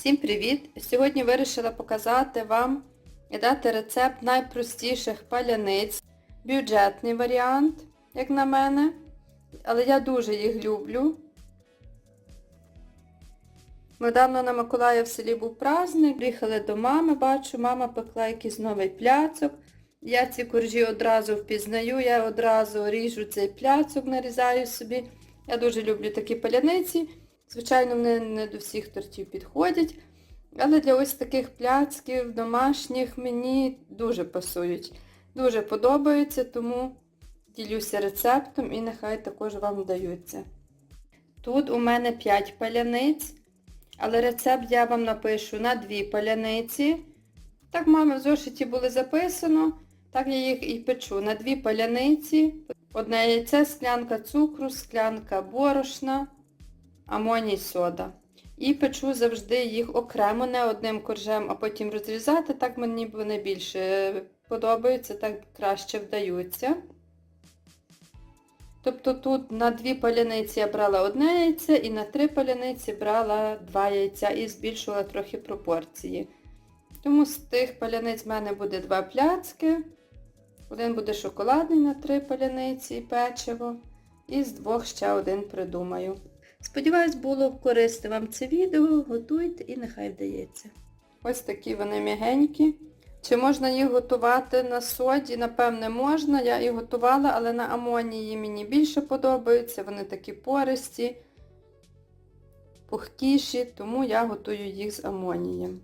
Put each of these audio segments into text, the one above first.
Всім привіт! Сьогодні вирішила показати вам і дати рецепт найпростіших паляниць. Бюджетний варіант, як на мене. Але я дуже їх люблю. Недавно на Миколая в селі був праздник, приїхали до мами, бачу, мама пекла якийсь новий пляцок. Я ці коржі одразу впізнаю, я одразу ріжу цей пляцок, нарізаю собі. Я дуже люблю такі паляниці. Звичайно, вони не до всіх тортів підходять, але для ось таких пляцків домашніх мені дуже пасують. Дуже подобаються, тому ділюся рецептом і нехай також вам вдаються. Тут у мене 5 паляниць, але рецепт я вам напишу на 2 паляниці. Так мами в зошиті було записано, так я їх і печу. На 2 паляниці, одне яйце, склянка цукру, склянка борошна амоній сода. І печу завжди їх окремо, не одним коржем, а потім розрізати. Так мені вони більше подобаються, так краще вдаються. Тобто тут на дві паляниці я брала одне яйце і на три паляниці брала два яйця і збільшувала трохи пропорції. Тому з тих паляниць в мене буде два пляцки. Один буде шоколадний на три паляниці і печиво. І з двох ще один придумаю. Сподіваюсь, було корисне вам це відео. Готуйте і нехай вдається. Ось такі вони м'ягенькі. Чи можна їх готувати на соді? Напевне, можна. Я і готувала, але на амонії мені більше подобаються. Вони такі пористі, пухкіші, тому я готую їх з амонієм.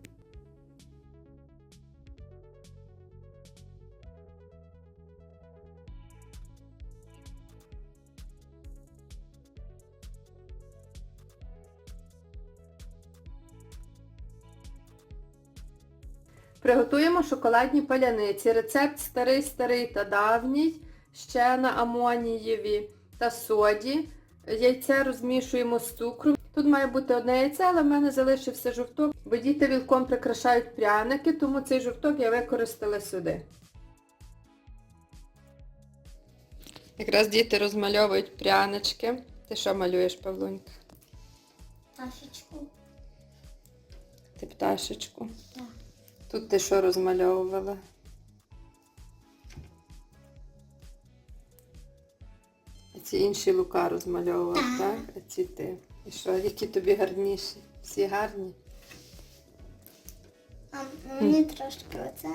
Приготуємо шоколадні паляниці. Рецепт старий-старий та давній, ще на амонієві та соді. Яйце розмішуємо з цукром. Тут має бути одне яйце, але в мене залишився жовток, бо діти вілком прикрашають пряники, тому цей жовток я використала сюди. Якраз діти розмальовують прянички. Ти що малюєш, Павлунька? Ташечку. Ти пташечку. Так. Тут ти що розмальовувала? А ці інші лука розмальовував, Так. так? А ці ти. І що, які тобі гарніші? Всі гарні? А мені трошки оце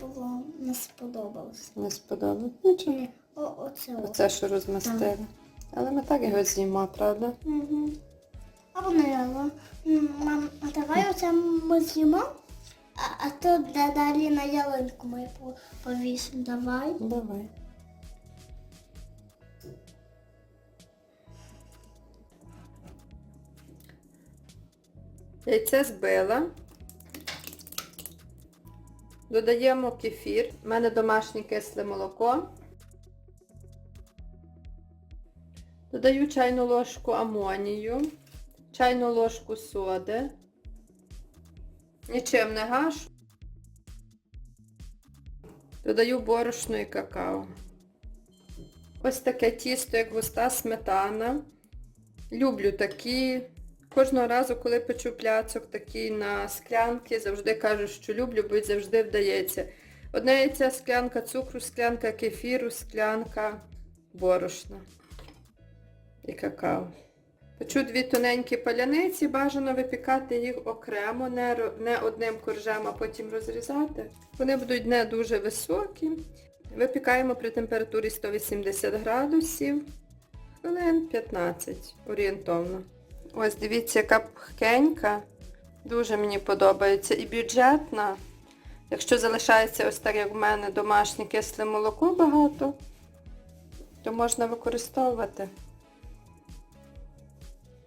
було не сподобалось. Не сподобалось? Нічого. О, оце. Оце що розмастили. Але ми так його з'їмо, правда? Угу. А вони його. Мам, а давай оце ми з'їмо, а, то далі на ялинку ми повісимо. Давай. Давай. Яйце збила. Додаємо кефір. У мене домашнє кисле молоко. Додаю чайну ложку амонію, чайну ложку соди. Нічим не гашу. Додаю борошно і какао. Ось таке тісто, як густа сметана. Люблю такі. Кожного разу, коли печу пляцок такий на склянки, завжди кажу, що люблю, бо завжди вдається. Одне яйця склянка цукру, склянка кефіру, склянка борошна і какао. Печу дві тоненькі паляниці, бажано випікати їх окремо, не, одним коржем, а потім розрізати. Вони будуть не дуже високі. Випікаємо при температурі 180 градусів. Хвилин 15 орієнтовно. Ось дивіться, яка пухкенька. Дуже мені подобається. І бюджетна. Якщо залишається ось так, як в мене, домашнє кисле молоко багато, то можна використовувати.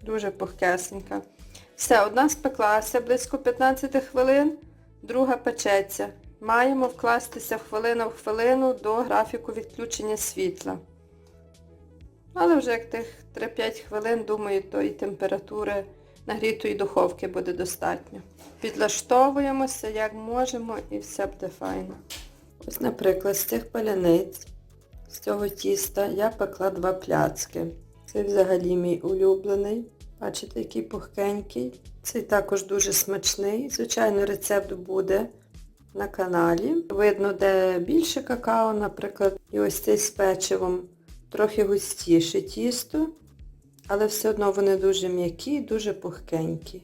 Дуже пухкесенька. Все, одна спеклася близько 15 хвилин, друга печеться. Маємо вкластися хвилина в хвилину до графіку відключення світла. Але вже як тих 3-5 хвилин, думаю, то і температури нагрітої духовки буде достатньо. Підлаштовуємося, як можемо, і все буде файно. Ось, наприклад, з цих паляниць, з цього тіста, я пекла два пляцки. Це взагалі мій улюблений. Бачите, який пухкенький. Цей також дуже смачний. Звичайно, рецепт буде на каналі. Видно, де більше какао, наприклад, і ось цей з печивом. Трохи густіше тісто, але все одно вони дуже м'які і дуже пухкенькі.